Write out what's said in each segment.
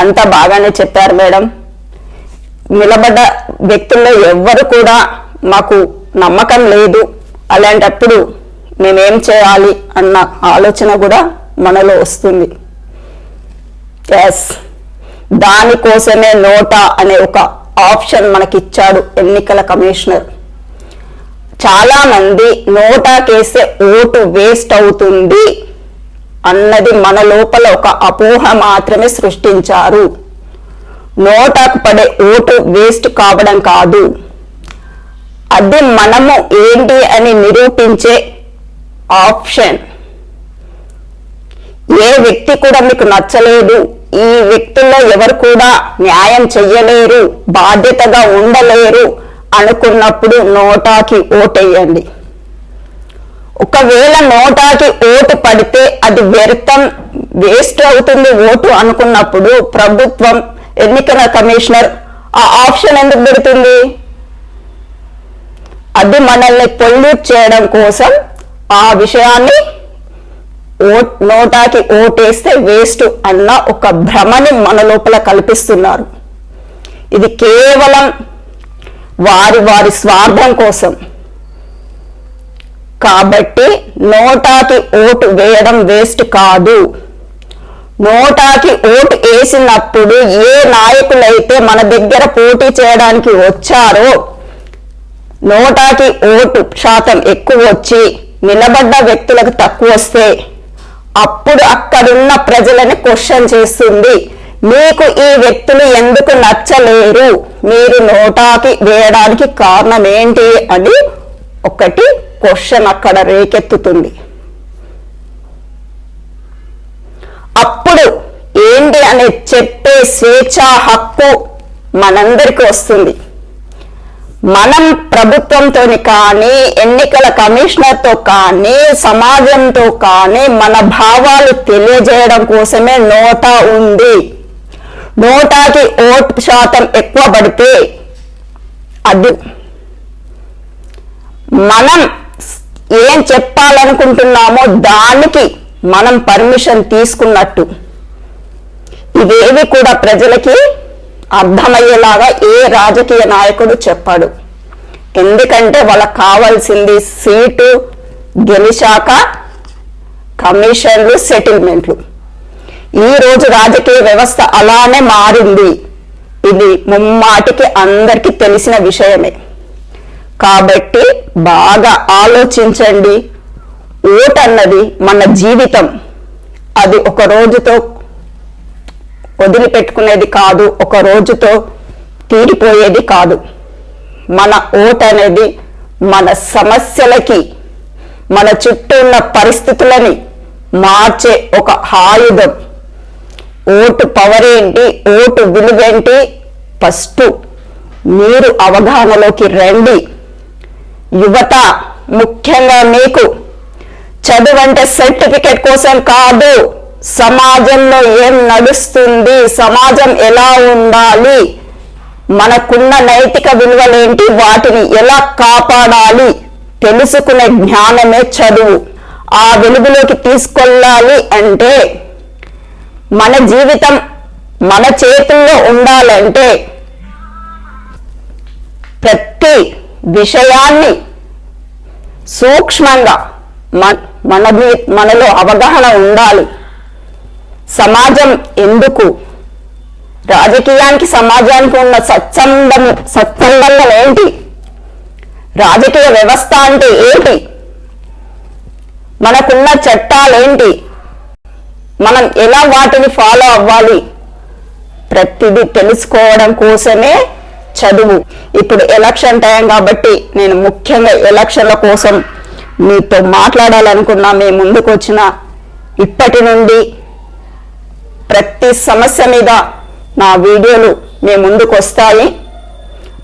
అంతా బాగానే చెప్పారు మేడం. నిలబడ్డ వ్యక్తుల్లో ఎవ్వరు కూడా మాకు నమ్మకం లేదు. అలాంటప్పుడు మేమేం చేయాలి అన్న ఆలోచన కూడా మనలో వస్తుంది. ఎస్ దానికోసమే నోటా అనే ఒక ఆప్షన్ మనకిచ్చాడు ఎన్నికల కమిషనర్. చాలామంది నోటా కేసే ఓటు వేస్ట్ అవుతుంది. అన్నది మన లోపల ఒక అపోహ మాత్రమే సృష్టించారు. నోటాకు పడే ఓటు వేస్ట్ కావడం కాదు. అది మనము ఏంటి అని నిరూపించే ఆప్షన్. ఏ వ్యక్తి కూడా మీకు నచ్చలేదు ఈ వ్యక్తుల్లో ఎవరు కూడా న్యాయం చెయ్యలేరు బాధ్యతగా ఉండలేరు అనుకున్నప్పుడు నోటాకి ఓటేయండి. ఒకవేళ నోటాకి ఓటు పడితే అది వ్యర్థం వేస్ట్ అవుతుంది ఓటు అనుకున్నప్పుడు ప్రభుత్వం ఎన్నికల కమిషనర్ ఆ ఆప్షన్ ఎందుకు పెడుతుంది? అది మనల్ని పొల్యూట్ చేయడం కోసం ఆ విషయాన్ని నోటాకి ఓటేస్తే వేస్ట్ అన్న ఒక భ్రమని మన లోపల కల్పిస్తున్నారు. ఇది కేవలం వారి వారి స్వార్థం కోసం. కాబట్టి నోటాకి ఓటు వేయడం వేస్ట్ కాదు. నోటాకి ఓటు వేసినప్పుడు ఏ నాయకులైతే మన దగ్గర పోటీ చేయడానికి వచ్చారో నోటాకి ఓటు శాతం ఎక్కువ వచ్చి నిలబడ్డ వ్యక్తులకు తక్కువ వస్తే అప్పుడు అక్కడున్న ప్రజలని క్వశ్చన్ చేస్తుంది. మీకు ఈ వ్యక్తులు ఎందుకు నచ్చలేరు? మీరు నోటాకి వేయడానికి కారణం ఏంటి అని ఒకటి క్వశ్చన్ అక్కడ రేకెత్తుతుంది. అప్పుడు ఏంటి అనే చెప్పే స్వేచ్ఛ హక్కు మనందరికీ వస్తుంది. మనం ప్రభుత్వంతో కానీ ఎన్నికల కమిషనర్తో కానీ సమాజంతో కానీ మన భావాలు తెలియజేయడం కోసమే నోటా ఉంది. నోటాకి ఓటు శాతం ఎక్కువ పడితే అది మనం ఏం చెప్పాలనుకుంటున్నామో దానికి మనం పర్మిషన్ తీసుకున్నట్టు. ఇవేవి కూడా ప్రజలకి అర్థమయ్యేలాగా ఏ రాజకీయ నాయకుడు చెప్పాడు. ఎందుకంటే వాళ్ళకి కావాల్సింది సీటు గెలిచాక కమిషన్లు సెటిల్మెంట్లు. ఈ రోజు రాజకీయ వ్యవస్థ అలానే మారింది. ఇది ముమ్మాటికి అందరికీ తెలిసిన విషయమే. కాబట్టి బాగా ఆలోచించండి. ఓట్ అన్నది మన జీవితం. అది ఒక రోజుతో వదిలిపెట్టుకునేది కాదు ఒక రోజుతో తీరిపోయేది కాదు. మన ఓట్ అనేది మన సమస్యలకి మన చుట్టూ ఉన్న పరిస్థితులని మార్చే ఒక ఆయుధం. ఓటు పవర్ ఏంటి ఓటు విలువేంటి? ఫస్ట్ మీరు అవగాహనలోకి రండి. యువత ముఖ్యంగా మీకు చదువు అంటే సర్టిఫికెట్ కోసం కాదు సమాజంలో ఏం నడుస్తుంది సమాజం ఎలా ఉండాలి మనకున్న నైతిక విలువలేంటి వాటిని ఎలా కాపాడాలి తెలుసుకునే జ్ఞానమే చదువు. ఆ వెలుగులోకి తీసుకెళ్ళాలి అంటే మన జీవితం మన చేతుల్లో ఉండాలంటే ప్రతి విషయాన్ని సూక్ష్మంగా మన మనలో అవగాహన ఉండాలి. సమాజం ఎందుకు? రాజకీయానికి సమాజానికి ఉన్న సత్సంగం సత్సంబంధం ఏంటి? రాజకీయ వ్యవస్థ అంటే ఏంటి? మనకున్న చట్టాలేంటి మనం ఎలా వాటిని ఫాలో అవ్వాలి? ప్రతిదీ తెలుసుకోవడం కోసమే చదువు. ఇప్పుడు ఎలక్షన్ టైం కాబట్టి నేను ముఖ్యంగా ఎలక్షన్ల కోసం మీతో మాట్లాడాలనుకున్నా మీ ముందుకు వచ్చిన ఇప్పటి నుండి ప్రతి సమస్య మీద నా వీడియోలు మీ ముందుకు వస్తాయి.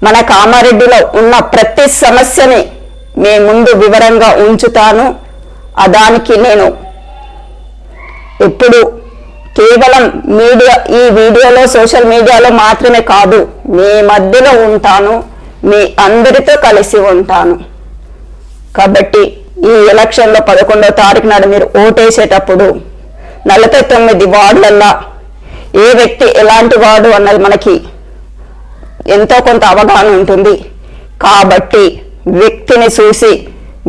మన కామారెడ్డిలో ఉన్న ప్రతి సమస్యని మీ ముందు వివరంగా ఉంచుతాను. దానికి నేను ఎప్పుడు కేవలం మీడియా ఈ వీడియోలో సోషల్ మీడియాలో మాత్రమే కాదు మీ మధ్యలో ఉంటాను మీ అందరితో కలిసి ఉంటాను. కాబట్టి ఈ ఎలక్షన్లో పదకొండవ తారీఖు నాడు మీరు ఓటేసేటప్పుడు నలభై తొమ్మిది వార్డులల్లా ఏ వ్యక్తి ఎలాంటి వాడు అన్నది మనకి ఎంతో కొంత అవగాహన ఉంటుంది. కాబట్టి వ్యక్తిని చూసి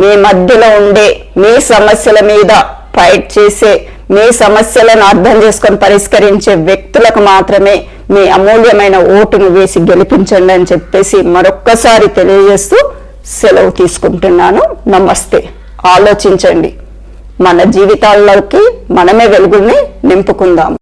మీ మధ్యలో ఉండే మీ సమస్యల మీద ఫైట్ చేసే మీ సమస్యలను అర్థం చేసుకొని పరిష్కరించే వ్యక్తులకు మాత్రమే మీ అమూల్యమైన ఓటును వేసి గెలిపించండి అని చెప్పేసి మరొక్కసారి తెలియజేస్తూ సెలవు తీసుకుంటున్నాను. నమస్తే. ఆలోచించండి. మన జీవితాల్లోకి మనమే వెలుగుని నింపుకుందాం.